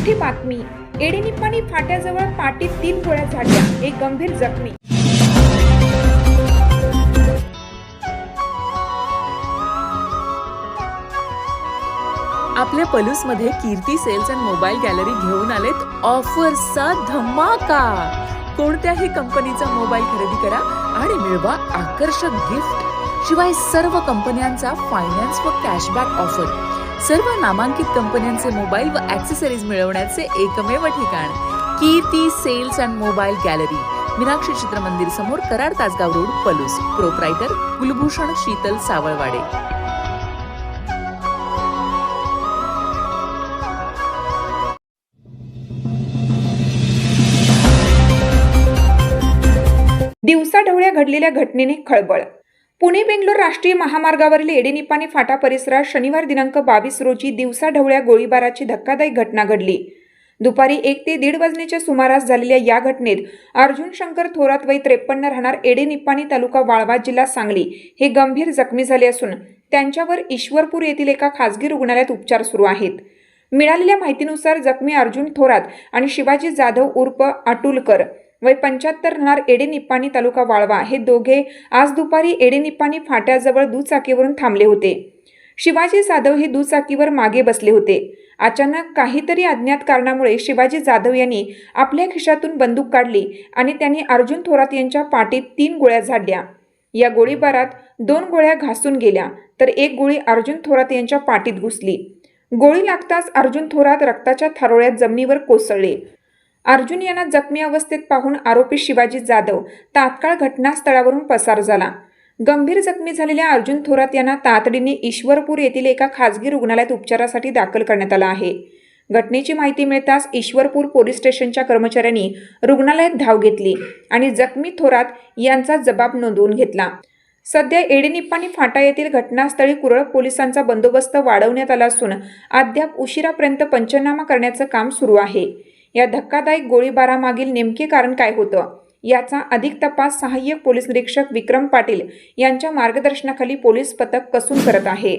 मोठी बातमी. एडेनिप्पाणी फाट्याजवळ पाटीत तीन गोळ्या झाडल्या एक गंभीर जखमी. आपल्या पलूसमध्ये Kirti sales and mobile gallery घेऊन आलेत ऑफर्सचा धमाका. कोणत्याही कंपनीचा मोबाईल खरेदी करा आणि मिळवा आकर्षक गिफ्ट. शिवाय सर्व कंपन्यांचा फायनान्स व कॅशबॅक ऑफर सर्व नामांकित कंपन्यांचे मोबाईल व ॲक्सेसरीज मिळवण्याचे एकमेव ठिकाण. Kirti sales and mobile gallery. Meenakshi Chitra Mandir समोर कराड तासगाव रोड पलूस. प्रोपरायटर कुलभूषण शीतल सावळवाडे. दिवसाढवळ्या घडलेल्या घटनेने खळबळ. पुणे बेंगलोर राष्ट्रीय महामार्गावरील एडेनिपाणी फाटा परिसरात शनिवार दिनांक बावीस रोजी दिवसाढवळ्या गोळीबाराची धक्कादायक घटना घडली. दुपारी एक ते दीड वाजण्याच्या सुमारास झालेल्या या घटनेत अर्जुन शंकर थोरात वय त्रेपन्न राहणार एडेनिप्पाणी तालुका वाळवा जिल्हा सांगली हे गंभीर जखमी झाले असून त्यांच्यावर ईश्वरपूर येथील एका खासगी रुग्णालयात उपचार सुरू आहेत. मिळालेल्या माहितीनुसार जखमी अर्जुन थोरात आणि शिवाजी जाधव उर्फ अटुलकर वय पंच्याहत्तर राहणार एडेनिप्पाणी तालुका वाळवा. हे दोघे आज दुपारी एडेनिप्पाणी फाट्याजवळ दुचाकीवरून थांबले होते. शिवाजी जाधव हे दुचाकीवर मागे बसले होते. अचानक काहीतरी अज्ञात कारणामुळे शिवाजी जाधव यांनी आपल्या खिशातून बंदूक काढली आणि त्यांनी अर्जुन थोरात यांच्या पाठीत तीन गोळ्या झाडल्या. या गोळीबारात दोन गोळ्या घासून गेल्या तर एक गोळी अर्जुन थोरात यांच्या पाठीत घुसली. गोळी लागताच अर्जुन थोरात रक्ताच्या थारोळ्यात जमिनीवर कोसळले. अर्जुन यांना जखमी अवस्थेत पाहून आरोपी शिवाजी जाधव तात्काळ घटनास्थळावरून पसार झाला. गंभीर जखमी झालेल्या अर्जुन थोरात यांना तातडीने ईश्वरपूर येथील एका खासगी रुग्णालयात उपचारासाठी दाखल करण्यात आला आहे. घटनेची माहिती मिळताच ईश्वरपूर पोलीस स्टेशनच्या कर्मचाऱ्यांनी रुग्णालयात धाव घेतली आणि जखमी थोरात यांचा जबाब नोंदवून घेतला. सध्या एडेनिप्पाणी फाटा येथील घटनास्थळी कुरळ पोलिसांचा बंदोबस्त वाढवण्यात आला असून अद्याप उशिरापर्यंत पंचनामा करण्याचं काम सुरू आहे. या धक्कादायक गोळीबारामागील नेमके कारण काय होतं? याचा अधिक तपास सहाय्यक पोलीस निरीक्षक विक्रम पाटील यांच्या मार्गदर्शनाखाली पोलीस पथक कसून करत आहे.